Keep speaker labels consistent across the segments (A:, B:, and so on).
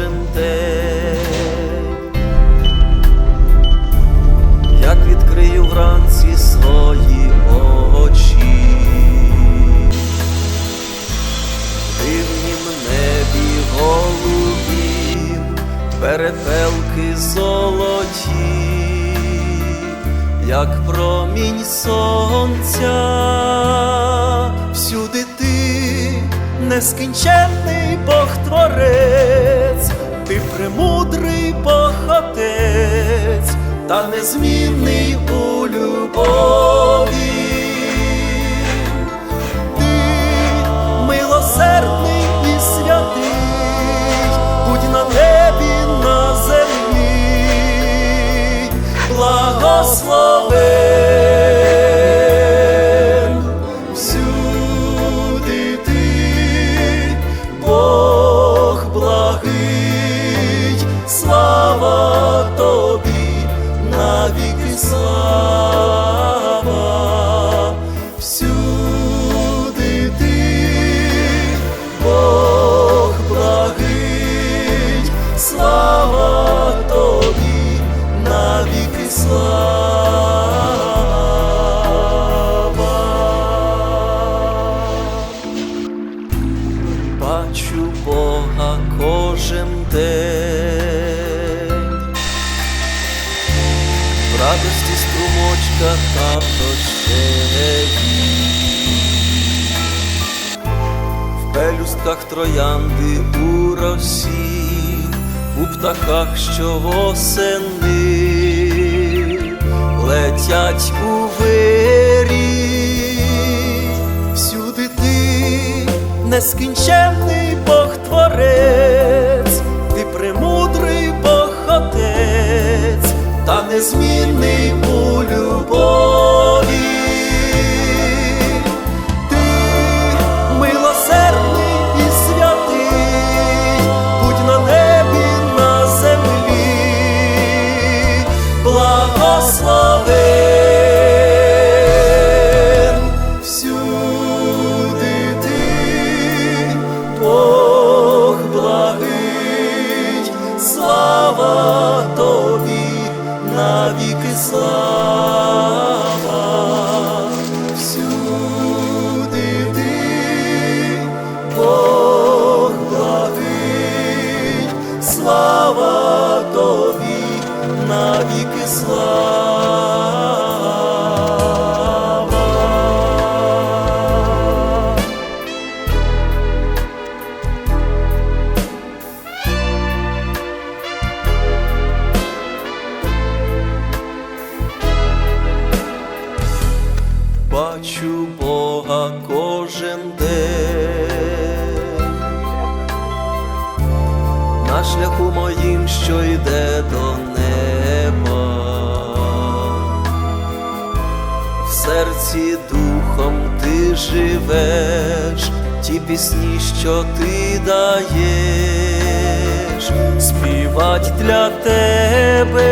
A: кожен день, як відкрию вранці свої очі, в дивнім небі голубі, перепелки золоті, як промінь сонця всюди нескінченний Бог творець, ти премудрий Бог та незмінний у любові. Ти милосердний і святий, будь на небі, на землі, благословен слава, радості струмочка та дощеві, в пелюстках троянди у росі, у птахах, що восени летять у вирі, всюди ти нескінченний Бог творець, незмінний навіки слава, всюди ти, благий, слава тобі, навіки слава. Бачу Бога кожен день. На шляху моїм, що йде до неба, в серці духом ти живеш, ті пісні, що ти даєш, співать для тебе,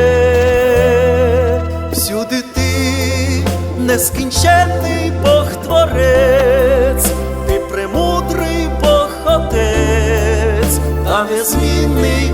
A: всюди нескінченний Бог творець, ти премудрий Бог Отець, та незмінний